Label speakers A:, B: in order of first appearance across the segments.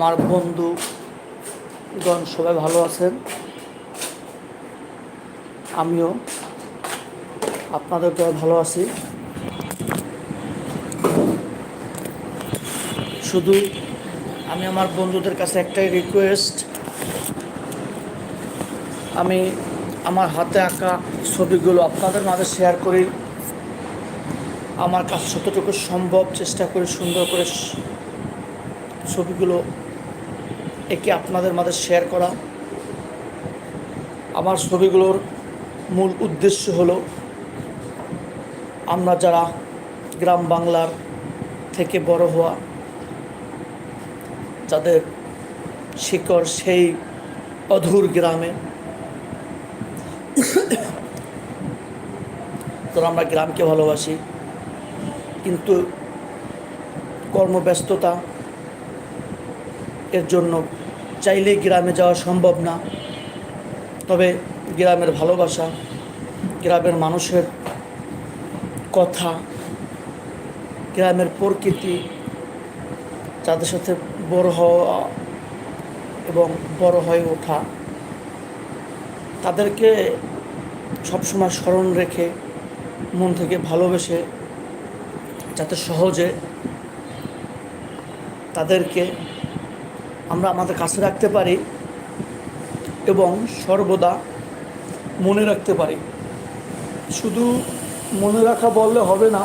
A: আমার বন্ধুগণ সবাই ভালো আছেন। আমিও আপনাদের দয় ভালো আছি। শুধু আমি আমার বন্ধুদের কাছে একটাই রিকোয়েস্ট আমি আমার হাতে আঁকা ছবিগুলো আপনাদের মাঝে শেয়ার করি। আমার কাছে যতটুকু সম্ভব চেষ্টা করি সুন্দর করে ছবিগুলো একে আপনাদের মাঝে শেয়ার করা। আমার ছবিগুলোর মূল উদ্দেশ্য হলো, আমরা যারা গ্রাম বাংলার থেকে বড় হওয়া, যাদের শিকড় সেই অধুর গ্রামে তো আমরা গ্রামকে ভালোবাসি, কিন্তু কর্মব্যস্ততা এর জন্য চাইলেই গ্রামে যাওয়া সম্ভব না। তবে গ্রামের ভালোবাসা, গ্রামের মানুষের কথা, গ্রামের প্রকৃতি যাদের সাথে বড় হওয়া এবং বড় হয়ে ওঠা, তাদেরকে সবসময় স্মরণ রেখে, মন থেকে ভালোবেসে যাতে সহজে তাদেরকে আমরা আমাদের কাছে রাখতে পারি এবং সর্বদা মনে রাখতে পারি। শুধু মনে রাখা বললে হবে না,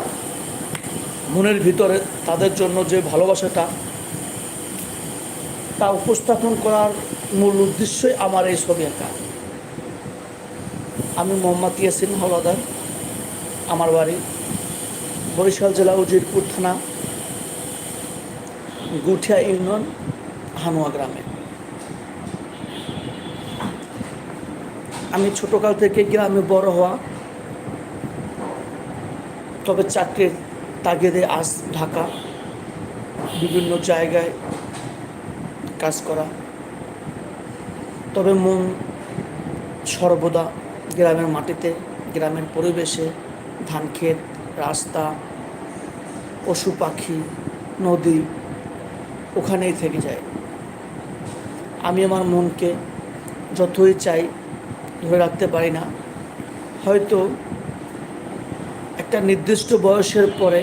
A: মনের ভিতরে তাদের জন্য যে ভালোবাসাটা, তা উপস্থাপন করার মূল উদ্দেশ্যই আমার এই ছবি আঁকা। আমি মোহাম্মদ ইয়াসিন হলাদার আমার বাড়ি বরিশাল জেলা উজিরপুর থানা, গুঠিয়া ইউনিয়ন হানুয়া গ্রামে। আমি ছোটকাল থেকে গ্রামে বড় হওয়া, তবে চাকরির তাগিদে আস ঢাকা, বিভিন্ন জায়গায় কাজ করা। তবে মন সর্বদা গ্রামের মাটিতে, গ্রামের পরিবেশে, ধান ক্ষেত, রাস্তা, পশু পাখি, নদী, ওখানেই থেকে যায়। আমি আমার মনকে যতই চাই ধরে রাখতে পারি না। হয়তো একটা নির্দিষ্ট বয়সের পরে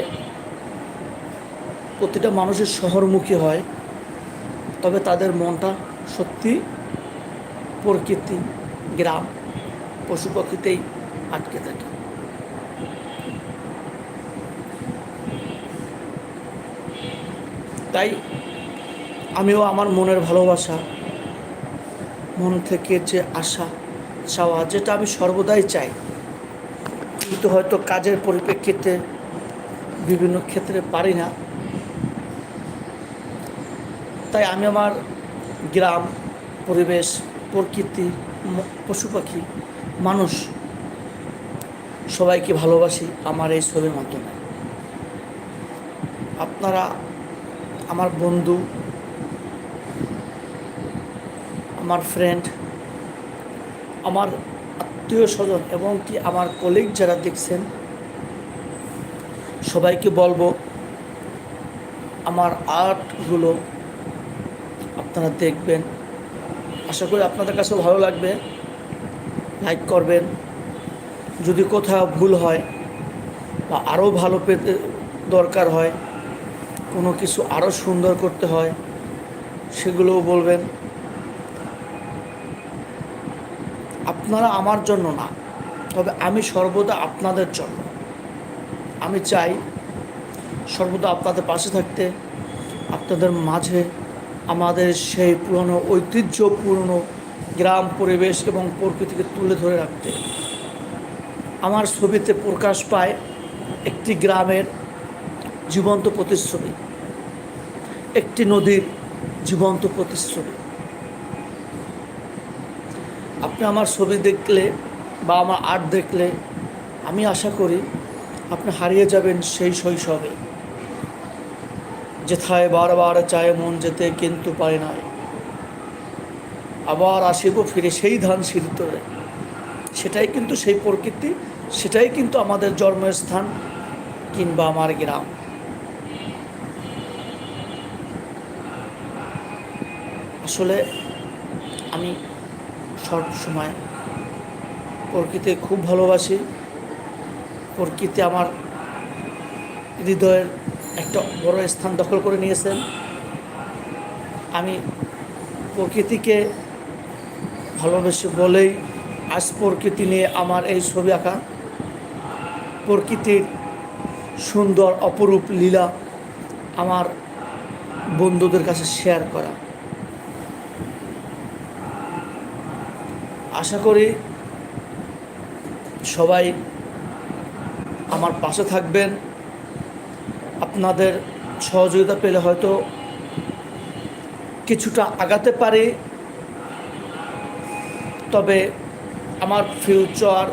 A: প্রতিটা মানুষের শহরমুখী হয়, তবে তাদের মনটা সত্যি প্রকৃতি, গ্রাম, পশু পাখিতেই আটকে থাকে। তাই আমিও আমার মনের ভালোবাসা মন থেকে যে আশা, চাওয়া যেটা আমি সর্বদাই চাই। কিন্তু হয়তো কাজের পরিপ্রেক্ষিতে বিভিন্ন ক্ষেত্রে পারি না। তাই আমি আমার গ্রাম, পরিবেশ, প্রকৃতি পশু পাখি, মানুষ সবাইকে ভালোবাসি আমার এই ছবির মাধ্যমে। আপনারা, আমার বন্ধু আমার ফ্রেন্ড আমার আত্মীয় স্বজন এবং কি আমার কলিগ যারা দেখছেন, সবাইকে বলব, আমার আর্টগুলো আপনারা দেখবেন। আশা করি আপনাদের কাছেও ভালো লাগবে। লাইক করবেন। যদি কোথাও ভুল হয় বা আরও ভালো পেতে দরকার হয়, কোনো কিছু আরও সুন্দর করতে হয়, সেগুলোও বলবেন। আপনারা আমার জন্য না, তবে আমি সর্বদা আপনাদের জন্য। আমি চাই সর্বদা আপনাদের পাশে থাকতে, আপনাদের মাঝে আমাদের সেই পুরনো ঐতিহ্যপূর্ণ গ্রাম, পরিবেশ এবং প্রকৃতিকে তুলে ধরে রাখতে। আমার ছবিতে প্রকাশ পায় একটি গ্রামের জীবন্ত প্রতিচ্ছবি, একটি নদীর জীবন্ত প্রতিচ্ছবি। আপনি আমার ছবি দেখলে বা আমার আর্ট দেখলে, আমি আশা করি আপনি হারিয়ে যাবেন সেই শৈশবে, যেথায় বারবার চায় মন যেতে কিন্তু পারে না। আবার আসিব ফিরে সেই ধান সিঁড়িতরে সেটাই কিন্তু সেই প্রকৃতি, সেটাই কিন্তু আমাদের জন্মস্থান কিংবা আমার গ্রাম। আসলে আমি সব সময়। প্রকৃতি খুব ভালোবাসি। প্রকৃতি আমার হৃদয়ের একটা বড় স্থান দখল করে নিয়েছেন। আমি প্রকৃতিকে ভালোবেসে বলেই আজ প্রকৃতি নিয়ে আমার এই ছবি আঁকা। প্রকৃতির সুন্দর, অপরূপ লীলা আমার বন্ধুদের কাছে শেয়ার করা। আশা করি সবাই আমার পাশে থাকবেন। আপনাদের সহযোগিতা পেলে হয়তো কিছুটা আগাতে পারি। তবে আমার ফিউচার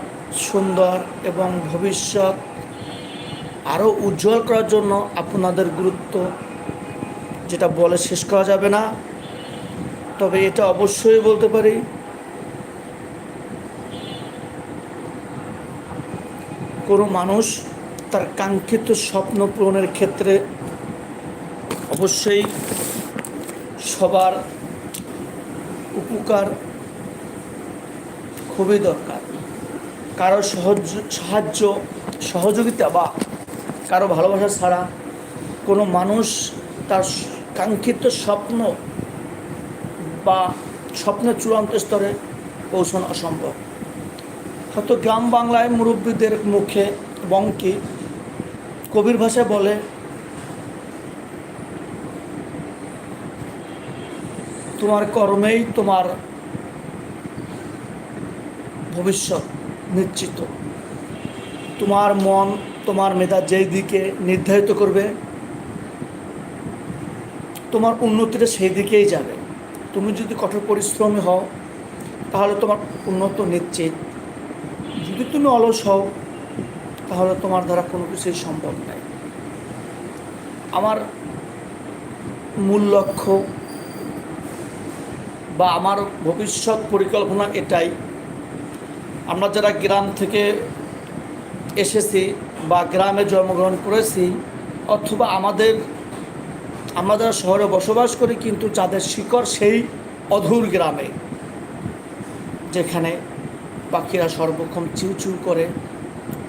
A: সুন্দর এবং ভবিষ্যৎ আরও উজ্জ্বল করার জন্য আপনাদের গুরুত্ব যেটা বলে শেষ করা যাবে না। তবে এটা অবশ্যই বলতে পারি। কোনো মানুষ তার কাঙ্ক্ষিত স্বপ্ন পূরণের ক্ষেত্রে অবশ্যই সবার উপকার খুবই দরকার। কারও সহজ, সাহায্য, সহযোগিতা বা কারও ভালোবাসা ছাড়া কোনো মানুষ তার কাঙ্ক্ষিত স্বপ্ন বা স্বপ্নের চূড়ান্ত স্তরে পৌঁছানো অসম্ভব। হয়তো গ্রাম বাংলায় মুরব্বীদের মুখে বঙ্কি কবির ভাষায় বলে, তোমার কর্মেই তোমার ভবিষ্যৎ নিশ্চিত। তোমার মন, তোমার মেধা যেই দিকে নির্ধারিত করবে, তোমার উন্নতিটা সেই দিকেই যাবে। তুমি যদি কঠোর পরিশ্রমী হও, তাহলে তোমার উন্নত নিশ্চিত যদি তুমি অলস হও, তাহলে তোমার দ্বারা কোনো কিছুই সম্ভব নয় আমার মূল লক্ষ্য বা আমার ভবিষ্যৎ পরিকল্পনা এটাই, আমরা যারা গ্রাম থেকে এসেছি বা গ্রামে জন্মগ্রহণ করেছি, অথবা আমাদের, আমরা যারা শহরে বসবাস করি, কিন্তু যাদের শিকড় সেই অধুর গ্রামে, যেখানে পাখিরা সর্বক্ষণ চিউচিউ করে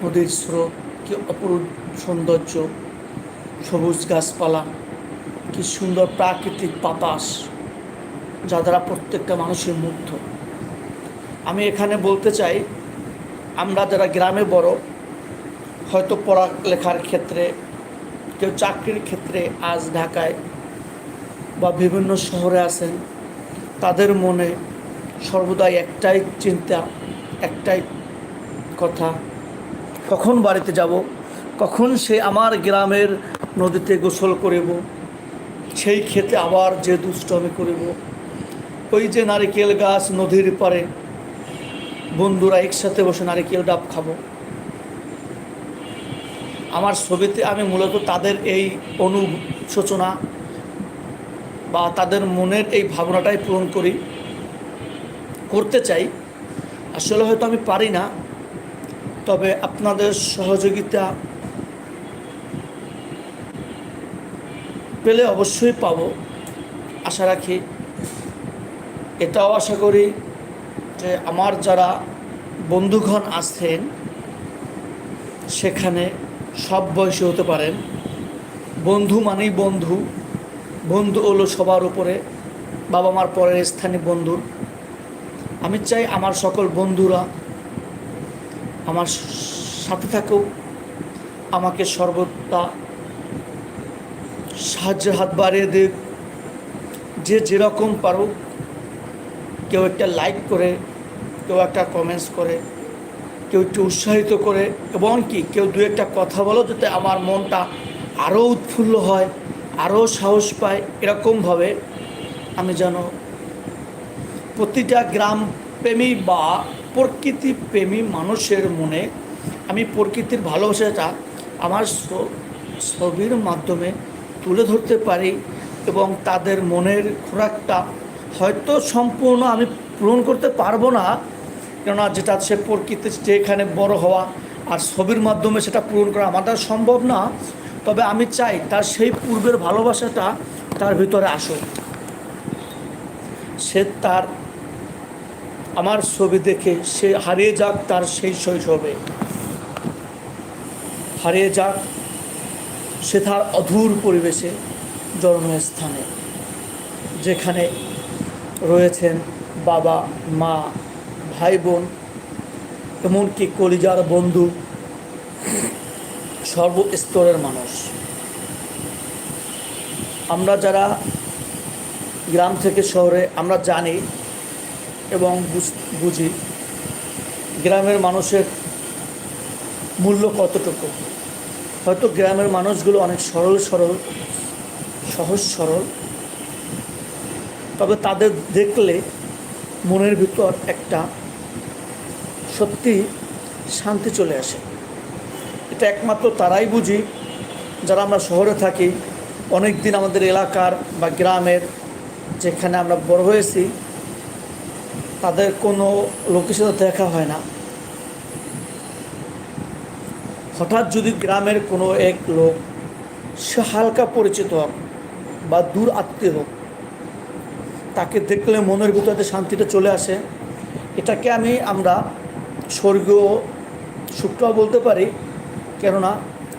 A: নদীর স্রোত, কি অপরূপ সৌন্দর্য, সবুজ গাছপালা, কি সুন্দর প্রাকৃতিক বাতাস, যা দ্বারা প্রত্যেকটা মানুষের মুগ্ধ। আমি এখানে বলতে চাই, আমরা যারা গ্রামে বড়, হয়তো পড়ালেখার ক্ষেত্রে, কেউ চাকরির ক্ষেত্রে আজ ঢাকায় বা বিভিন্ন শহরে আছেন, তাদের মনে সর্বদাই একটাই চিন্তা একটাই কথা, কখন বাড়িতে যাব, কখন সে আমার গ্রামের নদীতে গোসল করিব, সেই ক্ষেতে আবার যে দুষ্টমি করিব। ওই যে নারিকেল গাছ নদীর পারে বন্ধুরা একসাথে বসে নারিকেল ডাব খাব। আমার ছবিতে আমি মূলত তাদের এই অনুশোচনা বা তাদের মনের এই ভাবনাটাই পূরণ করি, করতে চাই। আসলে হয়তো আমি পারি না, তবে আপনাদের সহযোগিতা পেলে অবশ্যই পাবো। আশা রাখি এটাও আশা করি যে আমার যারা বন্ধুগণ আছেন, সেখানে সব বয়সী হতে পারেন। বন্ধু মানেই বন্ধু বন্ধু হলো সবার উপরে বাবা মার পরের স্থানীয় বন্ধু আমি চাই আমার সকল বন্ধুরা আমার সাথে থাকুক, আমাকে সর্বদা সাহায্যের হাত বাড়িয়ে দিক। যে যেরকম পারুক, কেউ একটা লাইক করে, কেউ একটা কমেন্টস করে, কেউ একটু উৎসাহিত করে এবং কি কেউ দু একটা কথা বলো যাতে আমার মনটা আরও উৎফুল্ল হয়, আরও সাহস পায়। এরকমভাবে আমি যেন প্রতিটা গ্রাম প্রেমী বা প্রকৃতি প্রেমী মানুষের মনে আমি প্রকৃতির ভালোবাসাটা আমার ছবির মাধ্যমে তুলে ধরতে পারি এবং তাদের মনের খোরাকটা হয়তো সম্পূর্ণ আমি পূরণ করতে পারব না। কেননা যেটা সে প্রকৃতি যেখানে বড় হওয়া আর ছবির মাধ্যমে সেটা পূরণ করা আমার আমাদের সম্ভব না। তবে আমি চাই তার সেই পূর্বের ভালোবাসাটা তার ভিতরে আসুক। সে তার আমার ছবি দেখে সে হারিয়ে যাক, তার সেই শৈশবে। হারিয়ে যাক, সে তার অধুর পরিবেশে জন্মস্থানে, যেখানে রয়েছেন বাবা, মা, ভাই, বোন, এমনকি কলিজার বন্ধু, সর্বস্তরের মানুষ। আমরা যারা গ্রাম থেকে শহরে আমরা জানি এবং বুঝ- গ্রামের মানুষের মূল্য কতটুকু। হয়তো গ্রামের মানুষগুলো অনেক সরল সরল, সহজ, সরল। তবে তাদের দেখলে মনের ভিতর একটা সত্যি শান্তি চলে আসে। এটা একমাত্র তারাই বুঝি। যারা আমরা শহরে থাকি অনেক দিন আমাদের এলাকার বা গ্রামের যেখানে আমরা বড় হয়েছি তাদের কোনো লোকের সাথে দেখা হয় না। হঠাৎ যদি গ্রামের কোনো এক লোক সে হালকা পরিচিত হোক বা দূর আত্মীয় হোক, তাকে দেখলে মনের ভিতরে শান্তিটা চলে আসে। এটাকে আমি আমরা স্বর্গীয় সুখটাও বলতে পারি। কেননা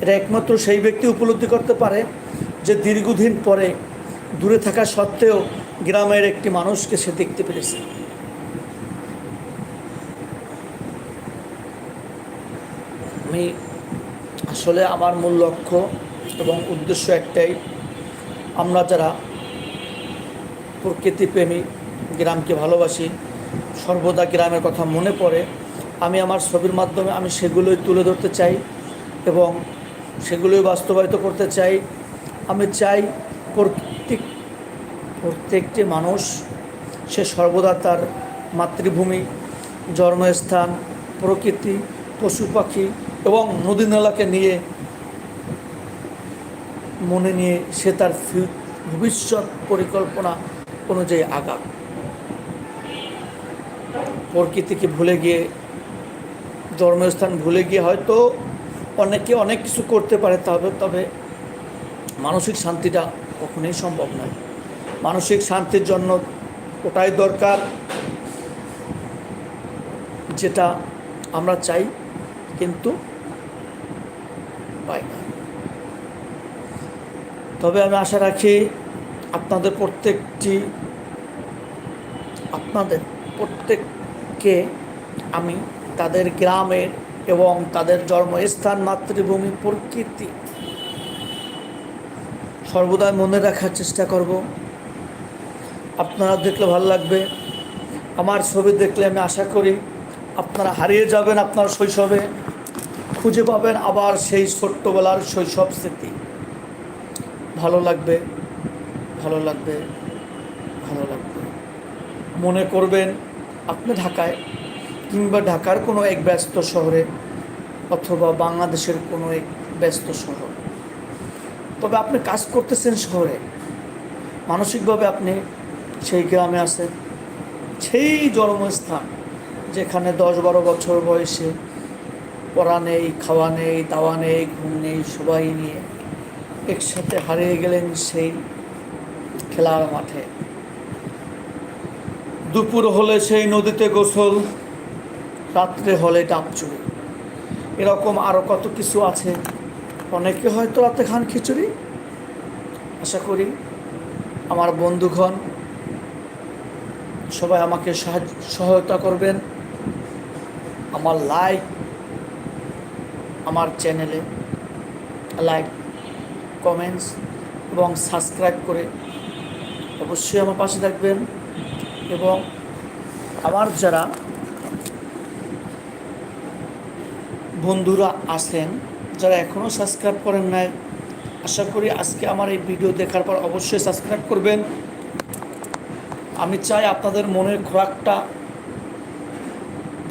A: এটা একমাত্র সেই ব্যক্তি উপলব্ধি করতে পারে যে দীর্ঘদিন পরে দূরে থাকা সত্ত্বেও গ্রামের একটি মানুষকে সে দেখতে পেরেছে। আমি আসলে আমার মূল লক্ষ্য এবং উদ্দেশ্য একটাই, আমরা যারা প্রকৃতিপ্রেমী গ্রামকে ভালোবাসি, সর্বদা গ্রামের কথা মনে পড়ে, আমি আমার ছবির মাধ্যমে আমি সেগুলোই তুলে ধরতে চাই এবং সেগুলোই বাস্তবায়িত করতে চাই। আমি চাই প্রত্যেক, প্রত্যেকটি মানুষ সে সর্বদা তার মাতৃভূমি, জন্মস্থান, প্রকৃতি, পশু পাখি এবং নদী নালাকে নিয়ে, মনে নিয়ে সে তার ভবিষ্যৎ পরিকল্পনা অনুযায়ী আগাক। প্রকৃতিকে ভুলে গিয়ে, ধর্মস্থান ভুলে গিয়ে হয়তো অনেকে অনেক কিছু করতে পারে, তবে তবে মানসিক শান্তিটা কখনোই সম্ভব নয়। মানসিক শান্তির জন্য ওটাই দরকার যেটা আমরা চাই, কিন্তু পাই না তবে আমি আশা রাখি আপনাদের প্রত্যেকটি, আপনাদের প্রত্যেককে আমি তাদের গ্রামের এবং তাদের জন্মস্থান, মাতৃভূমি, প্রকৃতি সর্বদাই মনে রাখার চেষ্টা করব। আপনারা দেখলে ভালো লাগবে। আমার ছবি দেখলে আমি আশা করি আপনারা হারিয়ে যাবেন আপনার শৈশবে। খুঁজে পাবেন আবার সেই ছোট্টবেলার শৈশব স্মৃতি। ভালো লাগবে ভালো লাগবে ভালো লাগবে। মনে করবেন, আপনি ঢাকায় কিংবা ঢাকার কোনো এক ব্যস্ত শহরে অথবা বাংলাদেশের কোনো এক ব্যস্ত শহর। তবে আপনি কাজ করতেছেন শহরে। মানসিকভাবে আপনি সেই গ্রামে আছেন, সেই জন্মস্থান যেখানে দশ বারো বছর বয়সে পড়া নেই, খাওয়া নেই, দাওয়া নেই, ঘুম নেই, সবাই নিয়ে একসাথে হারিয়ে গেলেন সেই খেলার মাঠে। দুপুর হলে সেই নদীতে গোসল, রাত্রে হলে ডাব চুরি। এরকম আরও কত কিছু আছে। অনেকে হয়তো রাতে খান খিচুড়ি। আশা করি আমার বন্ধুগণ সবাই আমাকে সাহায্য, সহায়তা করবেন আমার লাইক, আমার চ্যানেলে। লাইক কমেন্টস এবং সাবস্ক্রাইব করে অবশ্যই আমার পাশে থাকবেন এবং আমার যারা বন্ধুরা আছেন, যারা এখনও সাবস্ক্রাইব করেন নাই, আশা করি আজকে আমার এই ভিডিও দেখার পর অবশ্যই সাবস্ক্রাইব করবেন। আমি চাই আপনাদের মনের খোরাকটা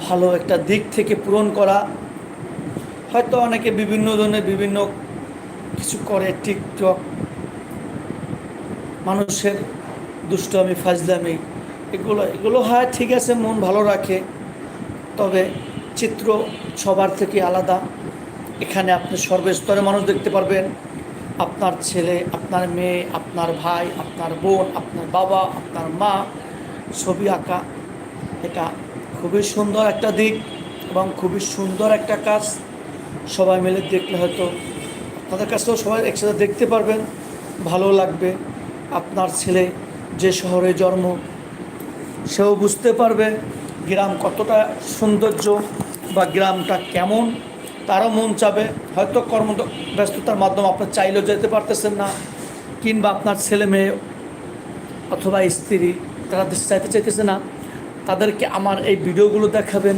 A: ভালো একটা দিক থেকে পূরণ করা। হয়তো অনেকে বিভিন্ন ধরনের বিভিন্ন কিছু করে টিকটক। মানুষের দুষ্টমি, ফাজলামি, এগুলো এগুলো হয়, ঠিক আছে, মন ভালো রাখে, তবে চিত্র সবার থেকে আলাদা। এখানে আপনি সর্বস্তরের মানুষ দেখতে পারবেন। আপনার ছেলে, আপনার মেয়ে, আপনার ভাই, আপনার বোন, আপনার বাবা, আপনার মা, ছবি আঁকা, এটা খুবই সুন্দর একটা দিক এবং খুবই সুন্দর একটা কাজ। সবাই মিলে দেখলে হয়তো আপনাদের কাছেও সবাই একসাথে দেখতে পারবেন, ভালো লাগবে। আপনার ছেলে যে শহরে জন্ম, সেও বুঝতে পারবে গ্রাম কতটা সৌন্দর্য বা গ্রামটা কেমন। তারও মন চাবে, হয়তো কর্ম ব্যস্ততার মাধ্যমে আপনার চাইলেও যেতে পারতেছেন না, কিংবা আপনার ছেলে মেয়ে অথবা স্ত্রী তারা দেশে চাইতে চাইতেছে না। তাদেরকে আমার এই ভিডিওগুলো দেখাবেন।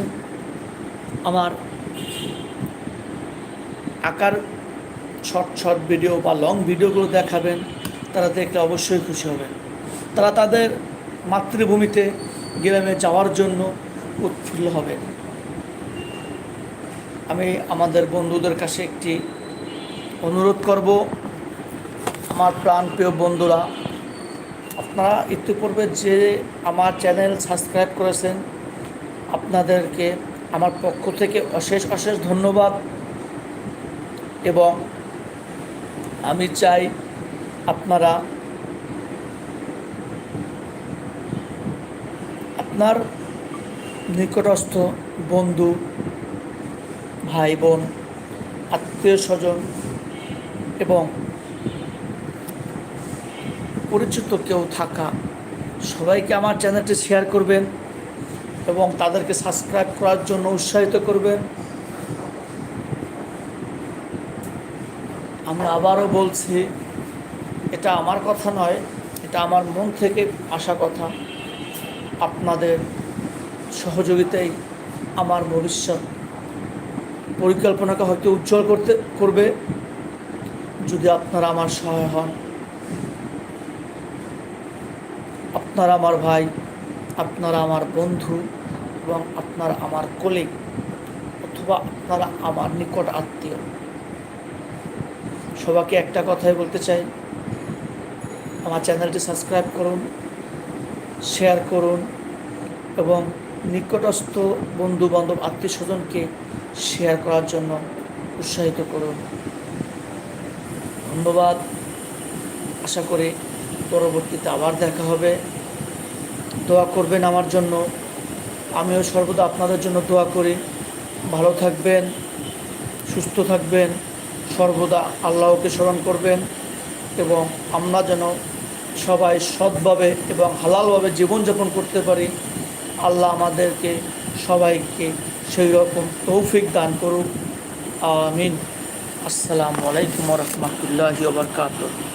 A: আমার আকার শর্ট শর্ট ভিডিও বা লং ভিডিওগুলো দেখাবেন, তারা দেখলে অবশ্যই খুশি হবেন। তারা তাদের মাতৃভূমিতে গ্রামে যাওয়ার জন্য উৎফুল্ল হবে আমি আমাদের বন্ধুদের কাছে একটি অনুরোধ করব, আমার প্রাণপ্রিয় বন্ধুরা, আপনারা ইতিপূর্বে যে আমার চ্যানেল সাবস্ক্রাইব করেছেন, আপনাদেরকে আমার পক্ষ থেকে অশেষ অশেষ ধন্যবাদ এবং আমি চাই আপনারা আপনার নিকটস্থ বন্ধু ভাই বোন আত্মীয় স্বজন এবং পরিচিত কেউ থাকা, সবাইকে আমার চ্যানেলটি শেয়ার করবেন এবং তাদেরকে সাবস্ক্রাইব করার জন্য উৎসাহিত করবেন। আমি আবারও বলছি, এটা আমার কথা নয়, এটা আমার মন থেকে আসা কথা। আপনাদের সহযোগিতাই আমার ভবিষ্যৎ। পরিকল্পনাকে হয়তো উজ্জ্বল করতে, করবে যদি আপনারা আমার সহায় হন। আপনারা আমার ভাই, আপনারা আমার বন্ধু এবং আপনারা আমার কলিগ অথবা আপনারা আমার নিকট আত্মীয়। সবাইকে একটা কথাই বলতে চাই। আমার চ্যানেলটি সাবস্ক্রাইব করুন, শেয়ার করুন এবং নিকটস্থ বন্ধু বান্ধব আত্মীয় স্বজনকে শেয়ার করার জন্য উৎসাহিত করুন। ধন্যবাদ। আশা করি পরবর্তীতে আবার দেখা হবে। দোয়া করবেন আমার জন্য। আমিও সর্বদা আপনাদের জন্য দোয়া করি। ভালো থাকবেন, সুস্থ থাকবেন। সর্বদা আল্লাহকে স্মরণ করবেন এবং আমরা যেন সবাই সৎভাবে এবং হালালভাবে জীবনযাপন করতে পারি, আল্লাহ আমাদেরকে সবাইকে সেই রকম তৌফিক দান করুক। আমিন। আসসালামু আলাইকুম রহমতুল্লাহি ওবরকাতুহ